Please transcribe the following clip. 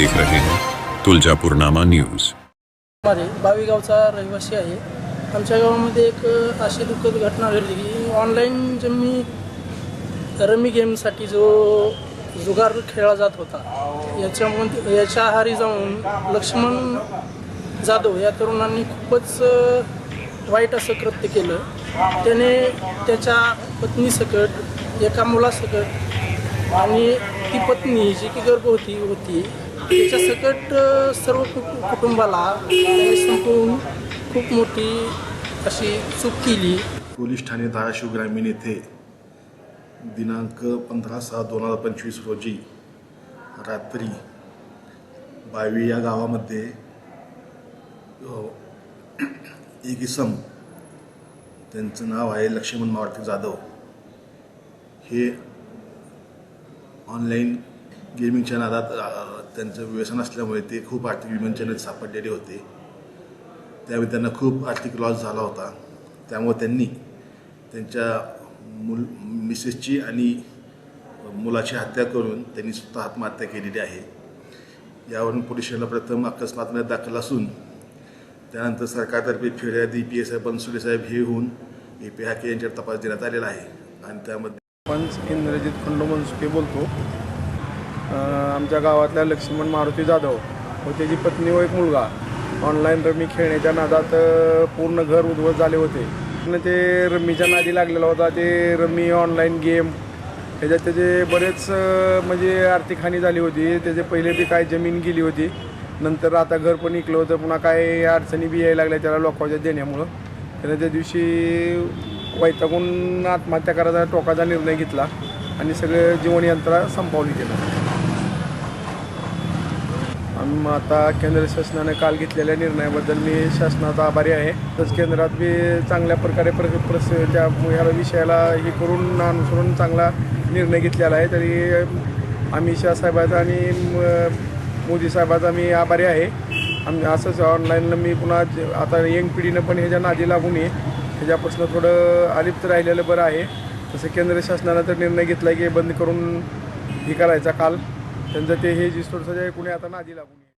देख रहे हैं। तुलजापुरनामा न्यूज। माझे बावीगावचा रहिवासी आहे. आमच्या गावामध्ये एक अशी दुःखद घटना घडली की ऑनलाईन जे मी रमी गेमसाठी जो जुगार खेळला जात होता याच्यामध्ये याच्या आहारी जाऊन लक्ष्मण जाधव या तरुणांनी खूपच वाईट असं कृत्य केलं. त्याने त्याच्या पत्नीसकट एका मुलासकट आणि ती पत्नी जी की गर्भवती होती त्याच्या सकट सर्व कुटुंबाला संपवून खूप मोठी अशी चूक केली. पोलीस ठाणे धाराशिव ग्रामीण येथे दिनांक पंधरा सहा दोन हजार पंचवीस रोजी रात्री बावी या गावामध्ये एक इसम त्यांचं नाव आहे लक्ष्मण मारुती जाधव. हे ऑनलाईन गेमिंगच्या नादात त्यांचं व्यसन असल्यामुळे ते खूप आर्थिक विवंचनेत सापडलेले होते. त्यावेळी त्यांना खूप आर्थिक लॉस झाला होता. त्यामुळे त्यांनी त्यांच्या मुल मिसेसची आणि मुलाची हत्या करून त्यांनी स्वतः आत्महत्या केलेली आहे. यावरून पोलिसांना प्रथम अकस्मात दाखल असून त्यानंतर सरकारतर्फे फिर्यादी पी एस आय बनसुडे साहेब हे होऊन ए पी हाके यांच्यावर तपास देण्यात आलेला आहे. आणि त्यामध्ये पंच इंद्रजित खंडू मनसुके बोलतो. आमच्या गावातल्या लक्ष्मण मारुती जाधव व त्याची पत्नी व एक मुलगा. ऑनलाईन रमी खेळण्याच्या नादात पूर्ण घर उद्ध्वस्त झाले होते. पूर्ण ते रमीच्या नादी लागलेला होता ते रमी ऑनलाईन गेम त्याच्यात त्याचे बरेच म्हणजे आर्थिक हानी झाली होती. त्याचे पहिले बी काय जमीन गेली होती. नंतर आता घर पण विकलं होतं. पुन्हा काय अडचणी बी यायला लागल्या त्याला लोकांच्या देण्यामुळं. त्यानं त्या दिवशी वैतागून आत्महत्या करायचा टोकाचा निर्णय घेतला आणि सगळे जीवनयंत्रा संपवली गेलं आणि मग आता केंद्र शासनाने काल घेतलेल्या निर्णयाबद्दल मी शासनाचा आभारी आहे. तसंच केंद्रात बी चांगल्या प्रकारे प्र प्रस त्या ह्या विषयाला हे करून अनुसरून चांगला निर्णय घेतलेला आहे. तरी आम्ही शाह साहेबाचा आणि मोदी साहेबाचा मी आभारी आहे. आम्ही असंच ऑनलाईनला मी पुन्हा आता यंग पिढीनं पण ह्याच्या नादी लागू नये ह्याच्यापासून थोडं अलिप्त राहिलेलं बरं आहे. तसं केंद्र शासनानं तर निर्णय घेतला की बंद करून हे करायचा काल. त्यांचं ते हे जी थोडंसं कुणी आता नादी लागून